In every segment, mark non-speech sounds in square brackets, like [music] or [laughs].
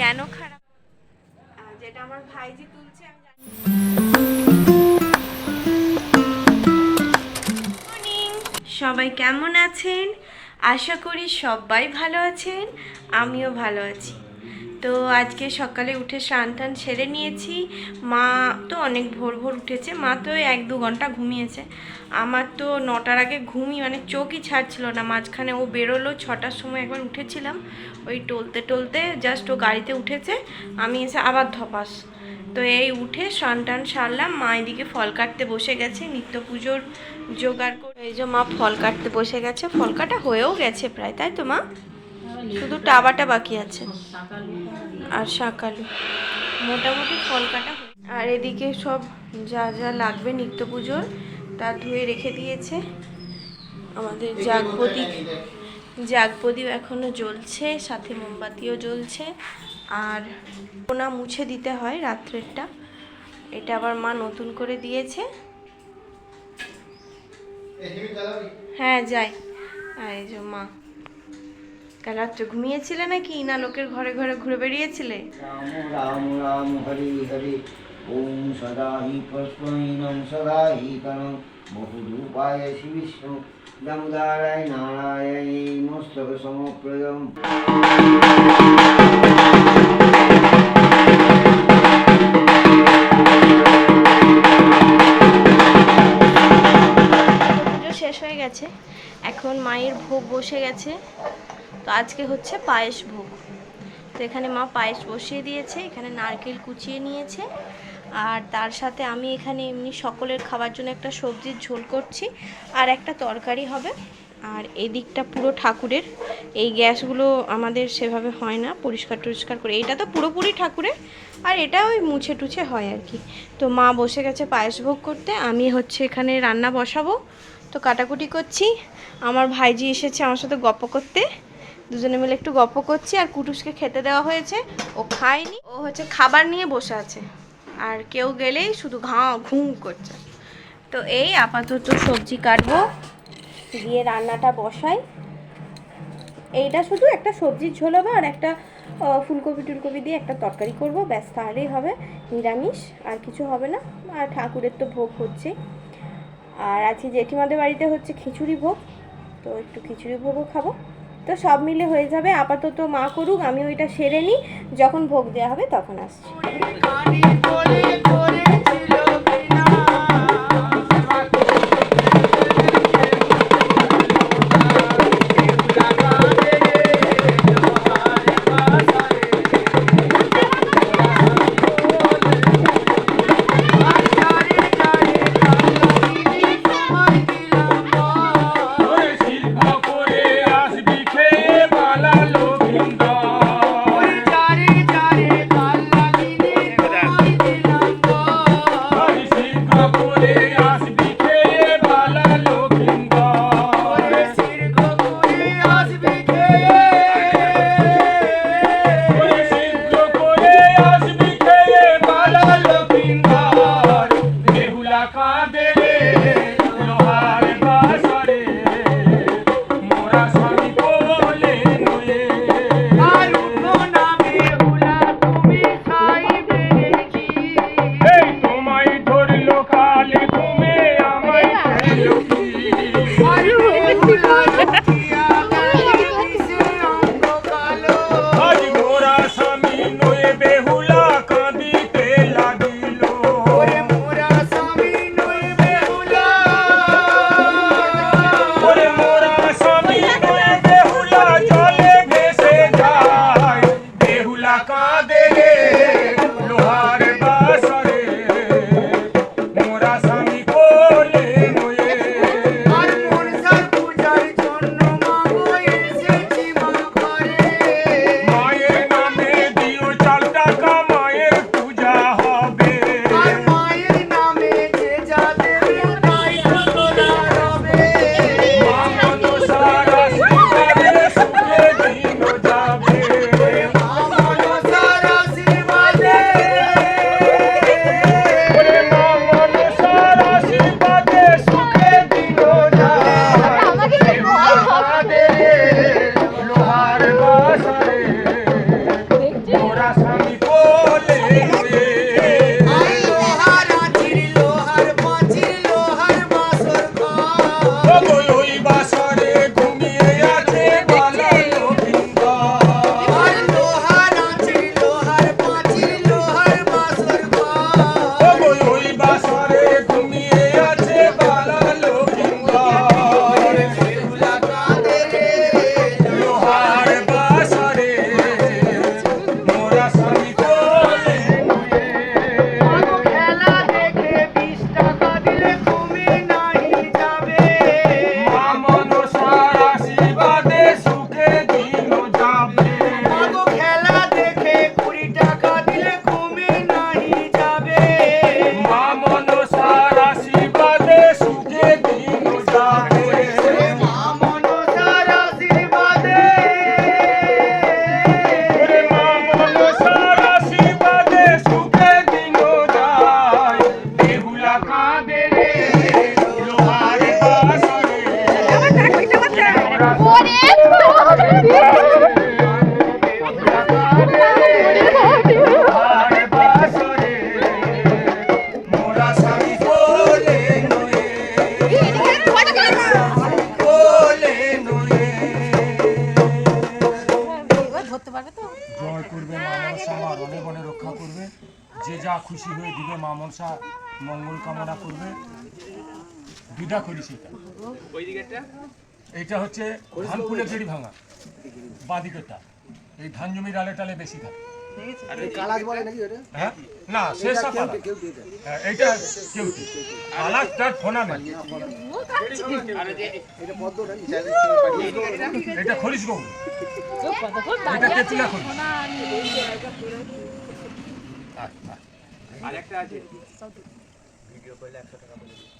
কেন খারাপ? যেটা আমার ভাইজি তুলছে, আমি সবাই কেমন আছেন? আশা করি সবাই ভালো আছেন, আমিও ভালো আছি। তো আজকে সকালে উঠে স্নান টান সেরে নিয়েছি। মা তো অনেক ভোর ভোর উঠেছে। মা তো এক দু ঘণ্টা ঘুমিয়েছে। আমার তো নটার আগে ঘুমই মানে চোখই ছাড়ছিল না। মাঝখানে ও বেরোলো, ছটার সময় একবার উঠেছিলাম। ওই টলতে টলতে জাস্ট ও গাড়িতে উঠেছে। আমি এসে আবার ধপাস। তো এই উঠে স্নান টান সারলাম। মা এদিকে ফল কাটতে বসে গেছে। নিত্য পুজোর জোগাড় করে এই যে মা ফল কাটতে বসে গেছে। ফল কাটা হয়েও গেছে প্রায়, তাই তো মা? শুধু টাবাটা বাকি আছে। আর শাকালু। মোটামুটি ফল কাটা আর এদিকে সব যা যা লাগবে নিত্য পুজোর, তা ধুয়ে রেখে দিয়েছে। আমাদের জাগপ্রদীপ। জাগপ্রদীপ এখনও জ্বলছে, সাথে মোমবাতিও জ্বলছে। আর কোনা মুছে দিতে হয় রাত্রেরটা। এটা আবার মা নতুন করে দিয়েছে। হ্যাঁ যাই। এই যে মা। কাল রাত্রে ঘুমিয়েছিলে নাকি? না লোকের ঘরে ঘরে ঘুরে বেরিয়েছিলে রাম রাম রাম হরি হরি। ওম সদা হি পুষ্পহীনম সদা হি কনম বহুরূপায় শ্রী বিষ্ণু। দামোদারায় নারায়ণ মস্তক সমপ্রয়ম শেষ হয়ে গেছে। এখন মায়ের ভোগ বসে গেছে। তো আজকে হচ্ছে পায়েস ভোগ। তো এখানে মা পায়েস বসিয়ে দিয়েছে, এখানে নারকেল কুচিয়ে নিয়েছে। আর তার সাথে আমি এখানে এমনি সকলের খাবার জন্য একটা সবজির ঝোল করছি, আর একটা তরকারি হবে। আর এদিকটা পুরো ঠাকুরের, এই গ্যাসগুলো আমাদের সেভাবে হয় না, পরিষ্কার টরিষ্কার করে। এটা তো পুরোপুরি ঠাকুরের, আর এটা ওই মুছে টুছে হয় আর কি। তো মা বসে গেছে পায়েস ভোগ করতে, আমি হচ্ছে এখানে রান্না বসাবো। তো কাটাকুটি করছি। আমার ভাইজি এসেছে আমার সাথে গপ্প করতে। দুজনে মিলে একটু গপ্প করছি, আর কুটুসকে খেতে দেওয়া হয়েছে। ও খায়নি, ও হচ্ছে খাবার নিয়ে বসে আছে। আর কেউ গেলেই শুধু ঘা ঘুম করছে। তো এই আপাতত সবজি কাটবো, দিয়ে রান্নাটা বসাই। এইটা শুধু একটা সবজির ঝোল হবে, আর একটা ফুলকপি টুলকপি দিয়ে একটা তরকারি করব, ব্যাস তাহলেই হবে, নিরামিষ, আর কিছু হবে না। আর ঠাকুরের তো ভোগ হচ্ছে। আর আজকে জেঠিমাদের বাড়িতে হচ্ছে খিচুড়ি ভোগ, তো একটু খিচুড়ি ভোগও খাব। তো সব মিলে হয়ে যাবে। আপাতত মা করুক আমি ওইটা সেরে নিই। যখন ভোগ দেওয়া হবে তখন আসছি। কাঁদে রে বিদা করি সেটা এইটা হচ্ছে ধান ফুলে গেড়ি ভাঙা বাদিকেটা এই ধান জমির আলে টালে বেশি থাকে। বলে হ্যাঁ? না হ্যাঁ, এটা এটা এটা তেতুলা খরিস দু সপ্তাহ সরে সরে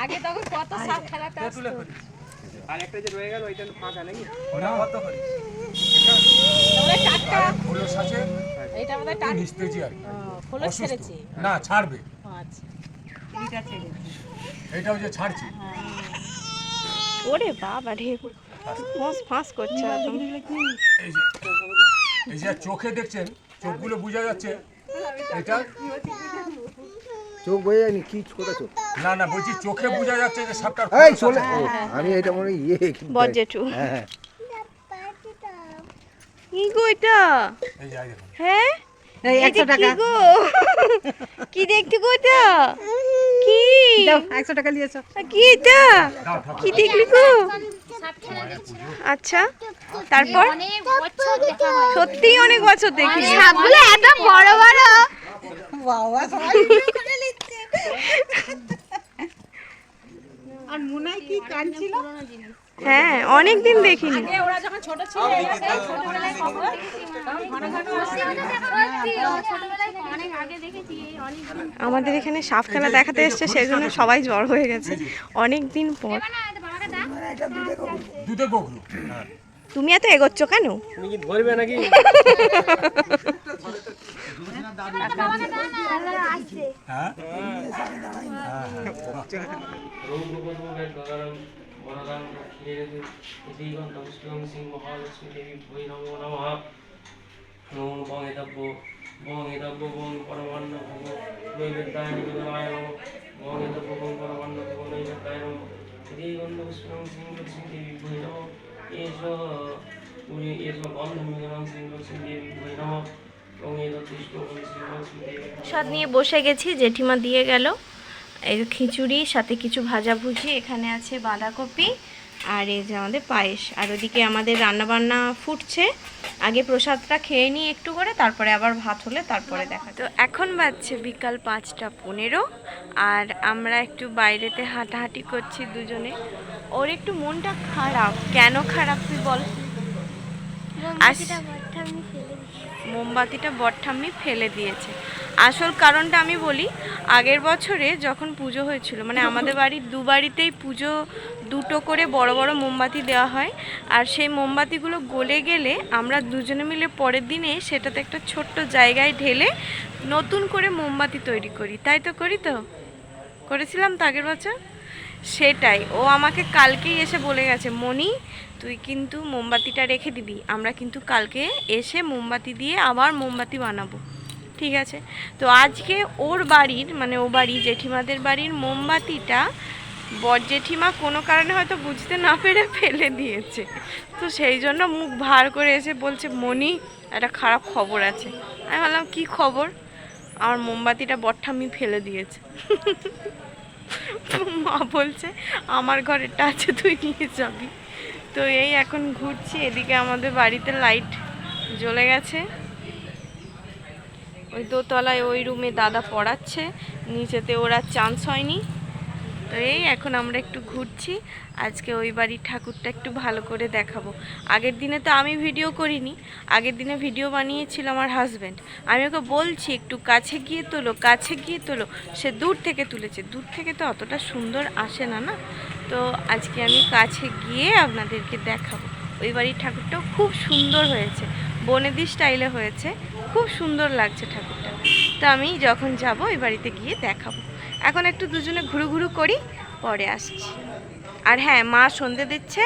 আগে তখন কত সাপ খেলাটা আর একটা যে রয়ে গেল ওইটা ফাঁকা নাকি? ওটা কত খরিস? টাটকা। খোলস আছে, এটা আমাদের একটু নিস্তেজি আর কি। খোলস অসুস্থ। ছেড়েছে। না ছাড়বে। আচ্ছা। এটাও যে ছাড়ছি। ওরে বাবা রে। ফস ফাঁস করছে এই যে চোখে দেখছেন চোখগুলো বোঝা যাচ্ছে। এটা? চোখ বয়ে যায়নি কি কোথা চোখ। না না বলছি চোখে বোঝা যাচ্ছে যে সাপটার এই চলে। আমি এটা মনে ইয়ে কি- হ্যাঁ হ্যাঁ। কি গো এটা? এই যাই দেখুন। হ্যাঁ? এটা কি গো? কি দেখতে গো এটা? কি? একশো টাকা নিয়েছো কি এটা? কি দেখলি গো? আচ্ছা তারপর? অনেক বছর দেখা হয় সত্যি অনেক বছর দেখি সাপগুলো এত বড় বড়। বাবা সবাই [laughs] আর হয় কি কাঁদছিল? হ্যাঁ অনেক দিন দেখিনি ওরা যখন ছোট ছিল ছোটবেলায় কখন দেখেছি? সত্যি, ও ছোটবেলায় অনেক আগে দেখেছি অনেক দিন আমাদের এখানে সাপ খেলা দেখাতে এসছে সেই জন্য সবাই জ্বর হয়ে গেছে। অনেক দিন পর এটা দুধে গোগলু হ্যাঁ তুমি এত এগোচ্ছ কেন? বাবাকে দাও না আসছে হ্যাঁ? রৌদ্রবধূমের গদারং বরদাং দক্ষিণে দিগন্ত পুষ্টিং সিং মহালক্ষ্মী দেবী ভৈ নমো নমঃ নমো বং এতব্য বং এতব্য বং পরমান্ন ভোগ নৈবেদ্যায় নিবেদনায় নমঃ বং এতব্য বং পরমান্ন ভোগ নৈবেদ্যায় নমঃ দিগন্ত পুষ্টিং সিং লক্ষ্মী দেবী ভৈ নমঃ এষ পুরী এষ বন্ধন মিলনং সিং লক্ষ্মী দেবী ভৈ নমঃ বং এতত্তিষ্ঠ সিং লক্ষ্মী দেবী প্রসাদ নিয়ে বসে গেছি, জেঠিমা দিয়ে গেল। এই খিচুড়ি, সাথে কিছু ভাজাভুজি এখানে আছে বাঁধাকপি। আর এই যে আমাদের পায়েস। আর ওদিকে আমাদের রান্নাবান্না ফুটছে। আগে প্রসাদটা খেয়ে নিই একটু করে, তারপরে আবার ভাত হলে তারপরে দেখা তো এখন বাজছে বিকাল পাঁচটা পনেরো, আর আমরা একটু বাইরেতে হাঁটাহাঁটি করছি দুজনে। ওর একটু মনটা খারাপ। কেন খারাপ তুই বল? মোমবাতিটা বটঠাম্মি ফেলে দিয়েছে। আসল কারণটা আমি বলি, আগের বছরে যখন পুজো হয়েছিল মানে আমাদের বাড়ির দু বাড়িতেই পুজো দুটো করে বড় বড় মোমবাতি দেওয়া হয়, আর সেই মোমবাতিগুলো গলে গেলে আমরা দুজনে মিলে পরের দিনে সেটাতে একটা ছোট্ট জায়গায় ঢেলে নতুন করে মোমবাতি তৈরি করি। তাই তো করি তো? করেছিলাম তো আগের বছর? সেটাই। ও আমাকে কালকেই এসে বলে গেছে মনি তুই কিন্তু মোমবাতিটা রেখে দিবি, আমরা কিন্তু কালকে এসে মোমবাতি দিয়ে আবার মোমবাতি বানাবো। ঠিক আছে? তো আজকে ওর বাড়ির মানে ও বাড়ি জেঠিমাদের বাড়ির মোমবাতিটা বর জেঠিমা কোনো কারণে হয়তো বুঝতে না পেরে ফেলে দিয়েছে। তো সেই জন্য মুখ ভার করে এসে বলছে মনি একটা খারাপ খবর আছে। আমি বললাম কি খবর? আমার মোমবাতিটা বট্টামি ফেলে দিয়েছে। [laughs] মা বলছে, আমার ঘরেরটা আছে তুই নিয়ে যাবি। তো এই এখন ঘুরছি, এদিকে আমাদের বাড়িতে লাইট জ্বলে গেছে। ওই দোতলায় ওই রুমে দাদা পড়াচ্ছে, নিচেতে ওরা চান্স হয়নি। তো এই এখন আমরা একটু ঘুরছি। আজকে ওই বাড়ির ঠাকুরটা একটু ভালো করে দেখাবো। আগের দিনে তো আমি ভিডিও করিনি, আগের দিনে ভিডিও বানিয়েছিল আমার হাজব্যান্ড আমি ওকে বলছি, একটু কাছে গিয়ে তোলো, কাছে গিয়ে তোলো। সে দূর থেকে তুলেছে। দূর থেকে তো অতটা সুন্দর আসে না না? তো আজকে আমি কাছে গিয়ে আপনাদেরকে দেখাবো। ওই বাড়ির ঠাকুরটাও খুব সুন্দর হয়েছে। বনেদি স্টাইলে হয়েছে। খুব সুন্দর লাগছে ঠাকুরটা। তো আমি যখন যাব, ওই বাড়িতে গিয়ে দেখাবো। এখন একটু দুজনে ঘুরু ঘুরু করি পরে আসছি। আর হ্যাঁ মা সন্ধে দিচ্ছে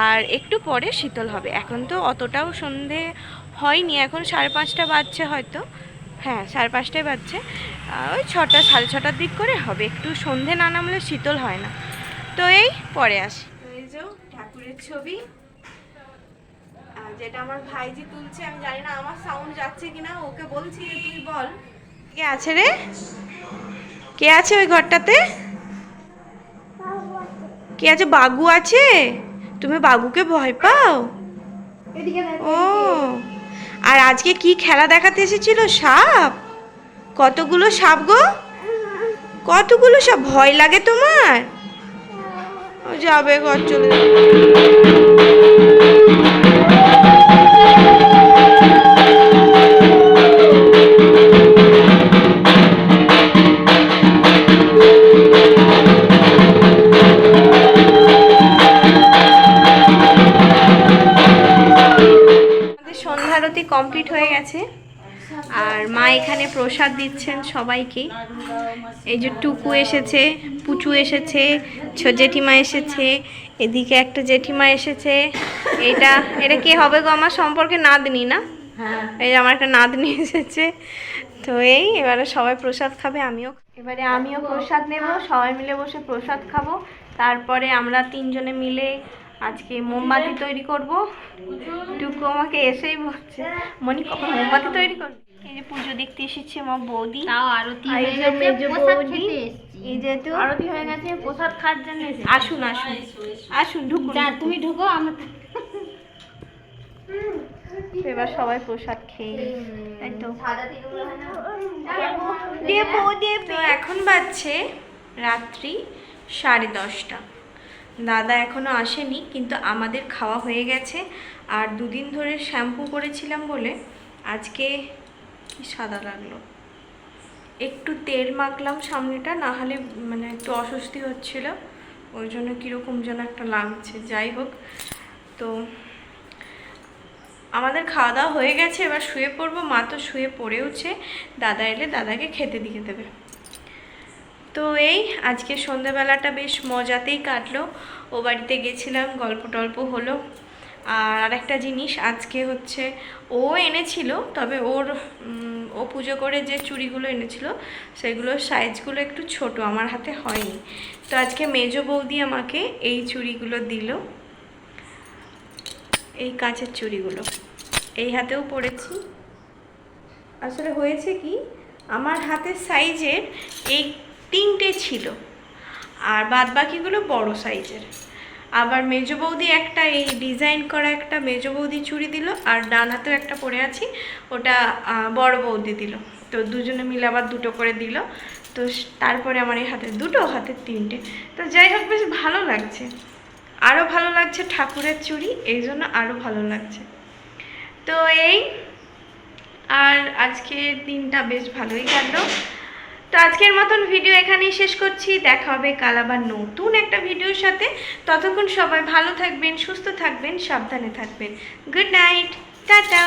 আর একটু পরে শীতল হবে। এখন তো অতটাও সন্ধে হয়নি এখন সাড়ে পাঁচটা বাজছে হয়তো। হ্যাঁ সাড়ে পাঁচটায় বাজছে। ওই ছটা সাড়ে ছটার দিক করে হবে। একটু সন্ধে না নামলে শীতল হয় না। তো এই পরে আসি। এই যে ঠাকুরের ছবি আর যেটা আমার ভাইজি তুলছে আমি জানি না আমার সাউন্ড যাচ্ছে কিনা ওকে বলছি যে তুই বল। কে আছে রে? কে আছে ওই ঘরটাতে? কে আছে? বাগু আছে? তুমি বাগুকে ভয় পাও? ও। আর আজকে কি খেলা দেখাতে এসেছিল? সাপ? কতগুলো সাপ গো? কতগুলো সাপ? ভয় লাগে তোমার? ও যাবে ঘর চলে যাবে। গেছে। আর মা এখানে প্রসাদ দিচ্ছেন সবাইকে। এই যে টুকু এসেছে পুচু এসেছে ছো জেঠিমা এসেছে এদিকে একটা জেঠিমা এসেছে। এটা এটা কে হবে গো আমার সম্পর্কে নাতনি না? এই যে আমার একটা নাতনি এসেছে। তো এই এবারে সবাই প্রসাদ খাবে আমিও। এবারে আমিও প্রসাদ নেব সবাই মিলে বসে প্রসাদ খাব। তারপরে আমরা তিনজনে মিলে আজকে মোমবাতি তৈরি করব। টুকু আমাকে এসেই বলছে মনি কখন মোমবাতি তৈরি করবে? এই যে পুজো দেখতে এসেছে আমার বৌদি। তাও আরতি হয়ে গেছে প্রসাদ খেতে এই যেহেতু আরতি হয়ে গেছে প্রসাদ খাওয়ার জন্য আসুন আসুন। আসুন ঢুকুন। যা তুমি ঢুকো আমরা এবার সবাই প্রসাদ খেয়ে তাই তো। দেবো দেবো। এখন বাজছে রাত্রি সাড়ে দশটা। দাদা এখনও আসেনি, কিন্তু আমাদের খাওয়া হয়ে গেছে। আর দুদিন ধরে শ্যাম্পু করেছিলাম বলে আজকে সাদা লাগল। একটু তেল মাখলাম সামনেটা না হলে মানে একটু অস্বস্তি হচ্ছিল। ওই জন্য কীরকম যেন একটা লাগছে, যাই হোক। তো আমাদের খাওয়া দাওয়া হয়ে গেছে, এবার শুয়ে পড়ব। মা তো শুয়ে পড়েওছে। দাদা এলে দাদাকে খেতে দিয়ে দেবে। তো এই আজকে সন্ধ্যাবেলাটা বেশ মজাতেই কাটলো। ও বাড়িতে গেছিলাম, গল্প টল্প হলো। আর আরেকটা জিনিস, আজকে হচ্ছে ও এনেছিল, তবে ওর ও পুজো করে যে চুড়িগুলো এনেছিল, সেগুলোর সাইজগুলো একটু ছোট, আমার হাতে হয়নি। তো আজকে মেজো বৌদি আমাকে এই চুড়িগুলো দিল। এই কাঁচের চুড়িগুলো। এই হাতেও পরেছি। আসলে হয়েছে কি, আমার হাতের সাইজের এই তিনটে ছিল। আর বাদ বাকিগুলো বড় সাইজের। আবার মেজো বৌদি একটা, এই ডিজাইন করা একটা মেজো বৌদি চুড়ি দিল, আর ডান হাতেও একটা পরে আছি, ওটা বড় বৌদি দিল। তো দুজনে মিলে আবার দুটো করে দিল। তো তারপরে আমার এই হাতে দুটো হাতের তিনটে। তো যাই হোক, বেশ ভালো লাগছে। আরও ভালো লাগছে ঠাকুরের চুড়ি, এই জন্য আরও ভালো লাগছে। তো এই, আর আজকের দিনটা বেশ ভালোই কাটলো। তো আজকের মতন ভিডিও এখানেই শেষ করছি। দেখা হবে কাল আবার নতুন একটা ভিডিওর সাথে। ততক্ষণ সবাই ভালো থাকবেন, সুস্থ থাকবেন, সাবধানে থাকবেন। Good night tata